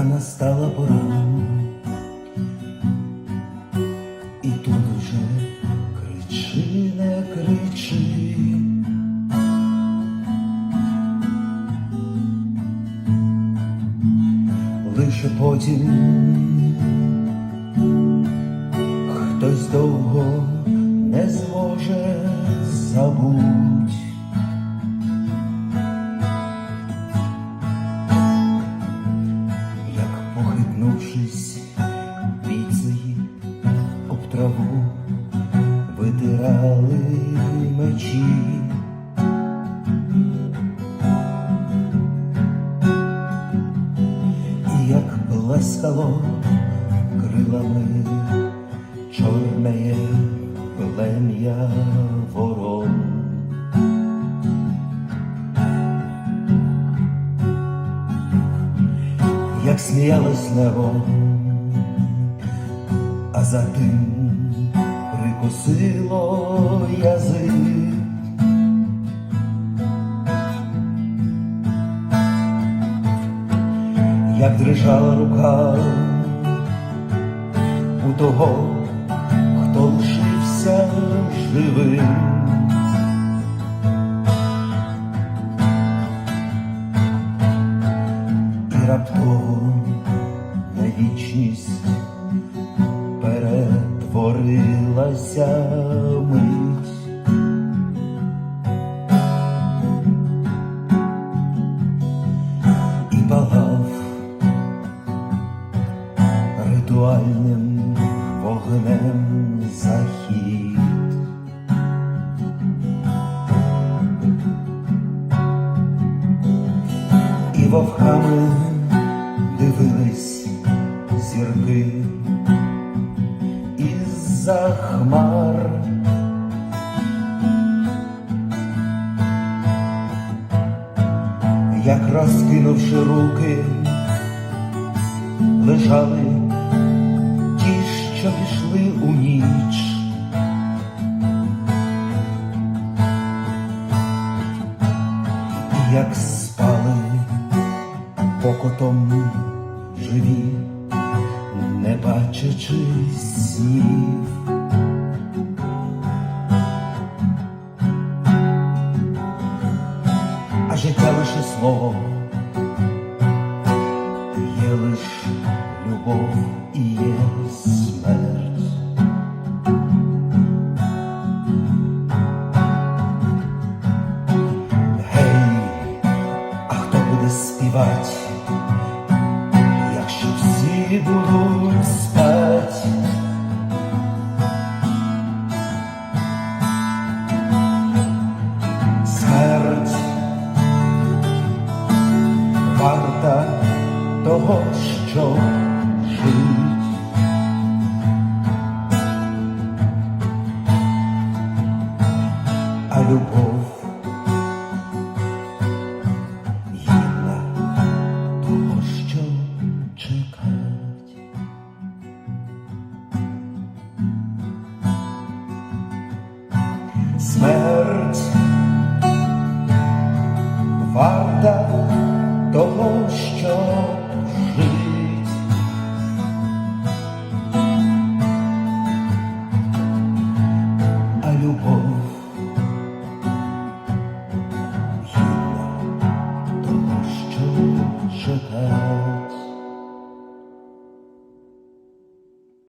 та настала пора. І тут уже кричи, не кричи. Лише потім похитнувшись, бійці об траву витирали мечі. І як плескало крилами чорне плем'я ворон. Як сміялось небо, а за тим прикусило язик. Як дрижала рука у того, хто лишився живим. Раптово на вічність перетворилася мить. І палав ритуальним вогнем захід. Вовками дивились зірки із-за хмар. Як розкинувши руки, лежали ті, що пішли у ніч. Як спали покотом живі, не бачачи снів. А життя лише слово, є лише любов і є смерть. able, Lord, smell.